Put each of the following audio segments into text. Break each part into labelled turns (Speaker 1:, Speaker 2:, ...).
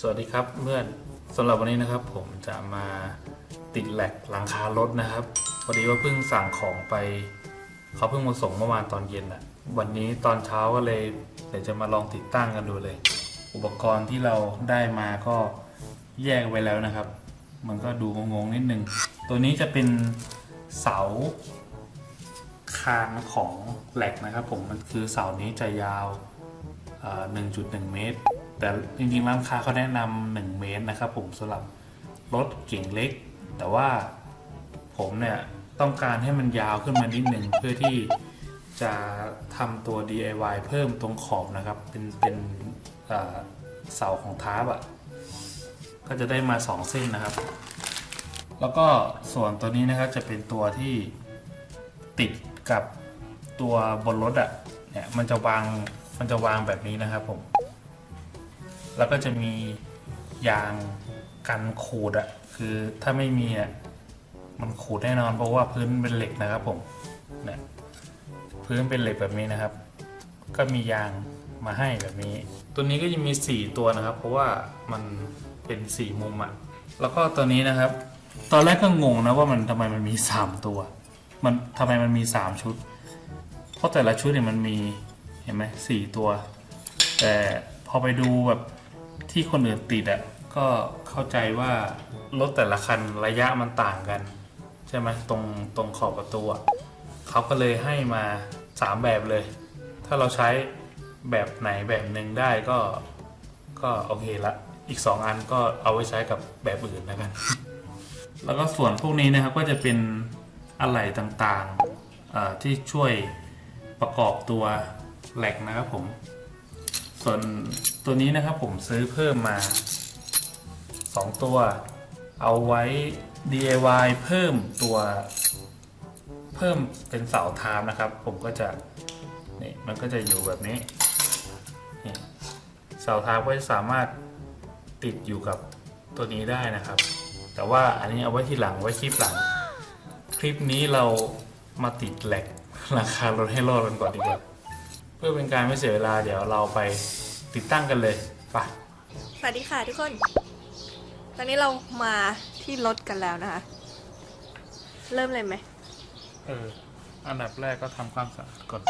Speaker 1: สวัสดีครับเพื่อนสำหรับวันนี้นะครับ ผมจะมาติดแหลกหลังคารถนะครับพอดีว่าเพิ่งสั่งของไป เขาเพิ่งมาส่งเมื่อวานตอนเย็นอะวันนี้ตอนเช้าก็เลยเดี๋ยวจะมาลองติดตั้งกันดูเลย อุปกรณ์ที่เราได้มาก็แยกไว้แล้วนะครับ มันก็ดูงงๆนิดนึง ตัวนี้จะเป็นเสาคานของแหลกนะครับ ผมมันคือเสานี้จะยาว 1.1 เมตร แต่จริงๆร้านค้าเขาแนะนำ1เมตรนะครับผมสำหรับรถเก่งเล็ก แต่ว่าผมเนี่ยต้องการให้มันยาวขึ้นมานิดหนึ่งเพื่อที่จะทำตัว DIY เพิ่มตรงขอบนะครับ เป็นเป็นเสาของท้าร์ปอะก็จะได้มา2เส้นนะครับ แล้วก็ส่วนตัวนี้นะครับจะเป็นตัวที่ติดกับตัวบนรถอะ่ะเนี่ยมันจะวางมันจะวางแบบนี้นะครับผม แล้วก็จะมียางกันขูดอะคือถ้าไม่มีอะมันขูดแน่นอนเพราะว่าพื้นเป็นเหล็กนะครับผมเนี่ยพื้นเป็นเหล็กแบบนี้นะครับ ก็มียางมาให้แบบนี้ ตัวนี้ก็จะมี 4 ตัวนะครับ เพราะว่ามันเป็น4มุมอะแล้วก็ตัวนี้นะครับ ตอนแรกก็งงนะว่ามันทำไมมันมี 3 ตัว มันทำไมมันมี 3 ชุด เพราะแต่ละชุดเนี่ยมันมีเห็นไหมสี่ตัว แต่พอไปดูแบบ ที่คนอื่นติดอะ่ะก็เข้าใจว่ารถแต่ละคันระยะมันต่างกัน ใช่ไหมตรงตรงขอบประตูอะเขาก็เลยให้มา 3 แบบเลย ถ้าเราใช้แบบไหนแบบหนึ่งได้ก็ก็โอเคละ อีก 2 อันก็เอาไว้ใช้กับแบบอื่นแล้วกัน แล้วก็ส่วนพวกนี้นะครับก็จะเป็นอะไหล่ต่างๆที่ช่วยประกอบตัวแหลกนะครับผม ส่วนตัวนี้นะครับผมซื้อเพิ่มมา 2 ตัว เอาไว้ DIY เพิ่มตัวเพิ่มเป็นเสาทามนะครับ ผมก็จะนี่มันก็จะอยู่แบบนี้เสาทามก็จะสามารถติดอยู่กับตัวนี้ได้นะครับ แต่ว่าอันนี้เอาไว้ที่หลังไว้คลิปหลัง คลิปนี้เรามาติดแหลกราคารถให้รอดกันก่อนดีกว่า เพื่อเป็นการไม่เสียเวลาเดี๋ยวเราไปติดตั้งกันเลยไป
Speaker 2: สวัสดีค่ะทุกคน ตอนนี้เรามาที่รถกันแล้วนะคะ เริ่มเลยไหม
Speaker 1: เออ อันดับแรกก็ทำความสะอาดก่อน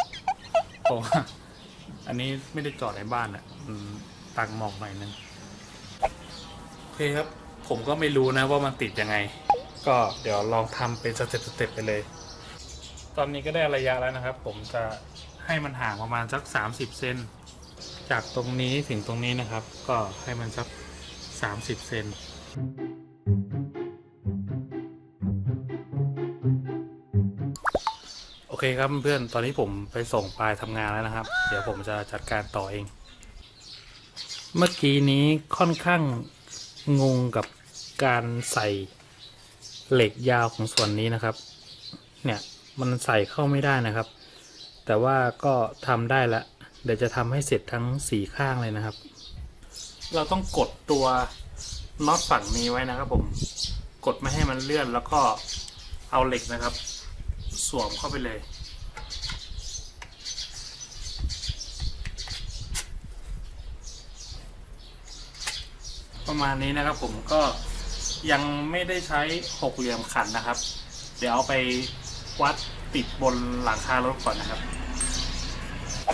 Speaker 1: เพราะว่าอันนี้ไม่ได้จอดในบ้านอะมันตักหมอกหน่อยนึงโอเคครับ ผมก็ไม่รู้นะว่ามันติดยังไง ก็เดี๋ยวลองทำเป็นสเต็ปสเต็ปไปเลย ตอนนี้ก็ได้ระยะแล้วนะครับ ผมจะ ให้มันห่างประมาณสัก 30 เซนจากตรงนี้ถึงตรงนี้นะครับ ก็ให้มันสัก 30 เซนโอเคครับเพื่อนตอนนี้ผมไปส่งปลายทำงานแล้วนะครับ เดี๋ยวผมจะจัดการต่อเอง เมื่อกี้นี้ค่อนข้างงงกับการใส่เหล็กยาวของส่วนนี้นะครับ เนี่ยมันใส่เข้าไม่ได้นะครับ แต่ว่าก็ทำได้ละ เดี๋ยวจะทำให้เสร็จทั้งสี่ข้างเลยนะครับ เราต้องกดตัวน็อตฝั่งนี้ไว้นะครับผม กดไม่ให้มันเลื่อนแล้วก็เอาเหล็กนะครับ สวมเข้าไปเลย ประมาณนี้นะครับผมก็ยังไม่ได้ใช้หกเหลี่ยมขันนะครับ เดี๋ยวเอาไปวัดติดบนหลังคารถก่อนนะครับ พอ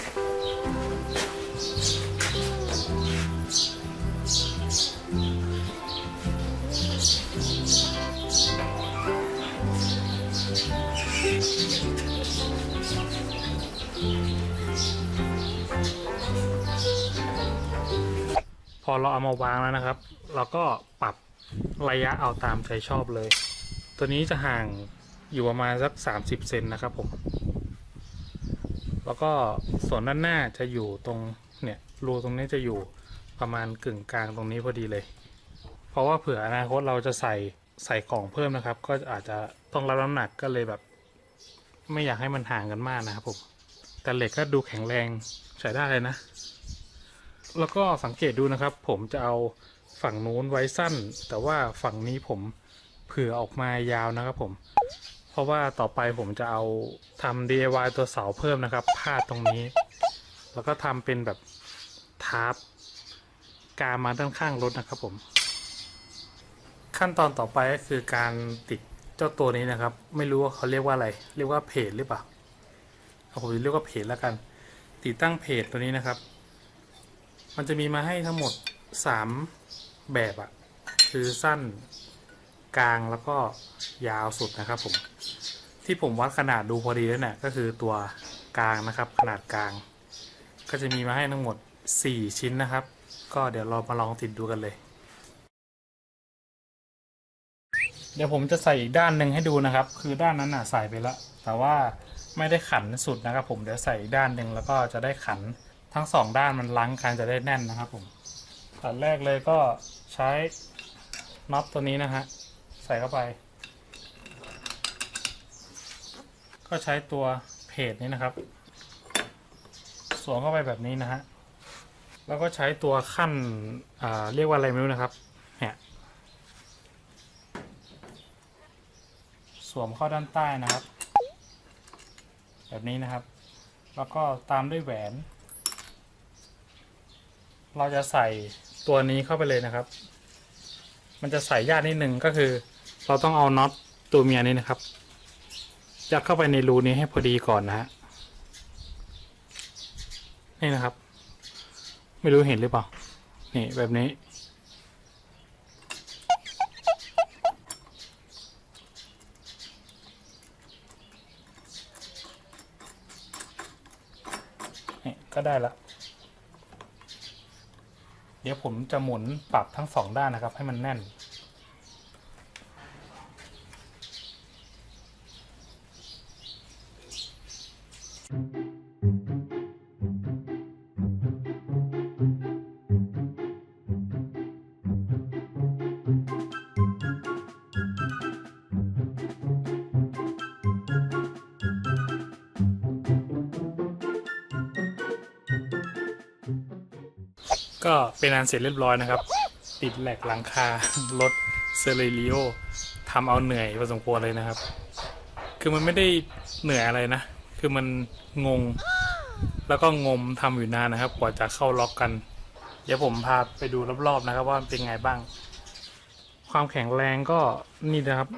Speaker 1: เราเอามาวางแล้วนะครับ เราก็ปรับระยะเอาตามใจชอบเลย ตัวนี้จะห่างอยู่ประมาณสัก 30 เซนนะครับผม แล้วก็ส่วนด้านหน้าจะอยู่ตรงเนี่ยรูตรงนี้จะอยู่ประมาณกึ่งกลางตรงนี้พอดีเลย เพราะว่าเผื่ออนาคตเราจะใส่ใส่ของเพิ่มนะครับ ก็อาจจะต้องรับน้ำหนักก็เลยแบบ ไม่อยากให้มันห่างกันมากนะครับผมแต่เหล็กก็ดูแข็งแรงใช้ได้เลยนะ แล้วก็สังเกตดูนะครับ ผมจะเอาฝั่งนู้นไว้สั้น แต่ว่าฝั่งนี้ผมเผื่อออกมายาวนะครับผม เพราะว่าต่อไปผมจะเอาทำ DIY ตัวเสาเพิ่มนะครับพาดตรงนี้ แล้วก็ทำเป็นแบบทาร์ปกามาด้านข้างรถนะครับผม ขั้นตอนต่อไปก็คือการติดเจ้าตัวนี้นะครับ ไม่รู้ว่าเขาเรียกว่าอะไร เรียกว่าเพจหรือเปล่าเอาผมเรียกว่าเพจแล้วกัน ติดตั้งเพจตัวนี้นะครับ มันจะมีมาให้ทั้งหมดสามแบบอะคือสั้น กลางแล้วก็ยาวสุดนะครับผม ที่ผมวัดขนาดดูพอดีแล้วเนี่ยก็คือตัวกลางนะครับ ขนาดกลาง ก็จะมีมาให้ทั้งหมด 4 ชิ้นนะครับ ก็เดี๋ยวเรามาลองติดดูกันเลย เดี๋ยวผมจะใส่อีกด้านหนึ่งให้ดูนะครับ คือด้านนั้นน่ะใส่ไปแล้ว แต่ว่าไม่ได้ขันสุดนะครับ ผมเดี๋ยวใส่อีกด้านหนึ่งแล้วก็จะได้ขันทั้งสองด้านมันล้างกันจะได้แน่นนะครับผมอันแรกเลยก็ใช้น็อตตัวนี้นะฮะ ส่เข้าไป ก็ใช้ตัวเพจนี้นะครับ สวมเข้าไปแบบนี้นะฮะ แล้วก็ใช้ตัวขั้นเรียกว่าอะไรไม่รู้นะครับ เนี่ยสวมเข้าด้านใต้นะครับ แบบนี้นะครับ แล้วก็ตามด้วยแหวน เราจะใส่ตัวนี้เข้าไปเลยนะครับ มันจะใส่ยากนิดนึงก็คือ เราต้องเอาน็อตตัวเมียนี้นะครับยัดเข้าไปในรูนี้ให้พอดีก่อนนะฮะนี่นะครับ ไม่รู้เห็นหรือเปล่า นี่แบบนี้ นี่ก็ได้ละ เดี๋ยวผมจะหมุนปรับทั้งสองด้านนะครับ ให้มันแน่น ก็เป็นอันเสร็จเรียบร้อยนะครับ ติดแหลกหลังคารถเซเรลิโอทำเอาเหนื่อยพอสมควรเลยนะครับ คือมันไม่ได้เหนื่อยอะไรนะ คือมันงง แล้วก็งมทำอยู่นานนะครับ กว่าจะเข้าล็อกกัน เดี๋ยวผมพาไปดูรอบๆนะครับ ว่ามันเป็นไงบ้าง ความแข็งแรงก็นี่นะครับ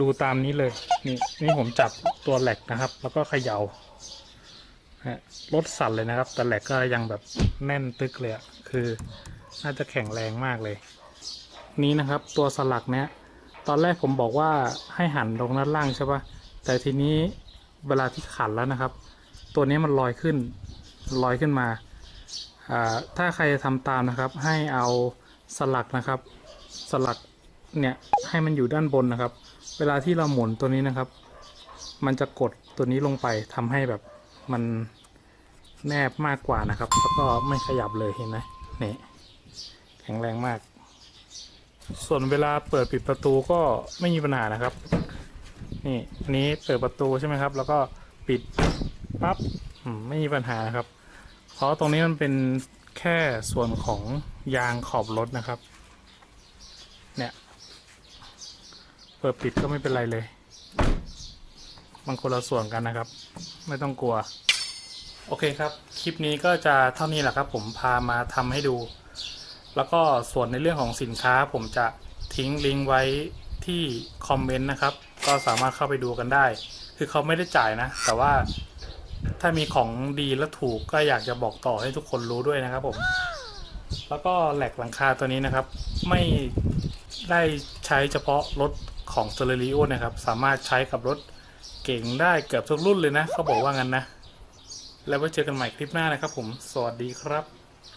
Speaker 1: ดูตามนี้เลย นี่นี่ผมจับตัวแหลกนะครับ แล้วก็เขยา่ารถสั่นเลยนะครับ แต่แหลกก็ยังแบบแน่นตึกเลยอะ คือ น่าจะแข็งแรงมากเลย นี้นะครับตัวสลักเนี้ยตอนแรกผมบอกว่าให้หันลงด้านล่างใช่ปะแต่ทีนี้เวลาที่ขันแล้วนะครับ ตัวนี้มันลอยขึ้นลอยขึ้นมาถ้าใครทำตามนะครับ ให้เอาสลักนะครับ สลักเนี่ยให้มันอยู่ด้านบนนะครับ เวลาที่เราหมุนตัวนี้นะครับ มันจะกดตัวนี้ลงไปทำให้แบบมันแนบมากกว่านะครับ แล้วก็ไม่ขยับเลยเห็นไหม นี่แข็งแรงมาก ส่วนเวลาเปิดปิดประตูก็ไม่มีปัญหานะครับ นี่อันนี้เปิดประตูใช่ไหมครับ แล้วก็ปิดปั๊บไม่มีปัญหานะครับ เพราะตรงนี้มันเป็นแค่ส่วนของยางขอบรถนะครับ เนี่ย เปิดปิดก็ไม่เป็นไรเลย มันคนละส่วนกันนะครับ ไม่ต้องกลัว โอเคครับ คลิปนี้ก็จะเท่านี้แหละครับ ผมพามาทำให้ดู แล้วก็ส่วนในเรื่องของสินค้าผมจะทิ้งลิงก์ไว้ที่คอมเมนต์นะครับ ก็สามารถเข้าไปดูกันได้ คือเขาไม่ได้จ่ายนะ แต่ว่าถ้ามีของดีและถูกก็อยากจะบอกต่อให้ทุกคนรู้ด้วยนะครับผม แล้วก็แหลกหลังคาตัวนี้นะครับ ไม่ได้ใช้เฉพาะรถของเซเลริโอนะครับ สามารถใช้กับรถเก่งได้เกือบทุกรุ่นเลยนะ เขาบอกว่างั้นนะ แล้วไว้เจอกันใหม่คลิปหน้านะครับผม สวัสดีครับ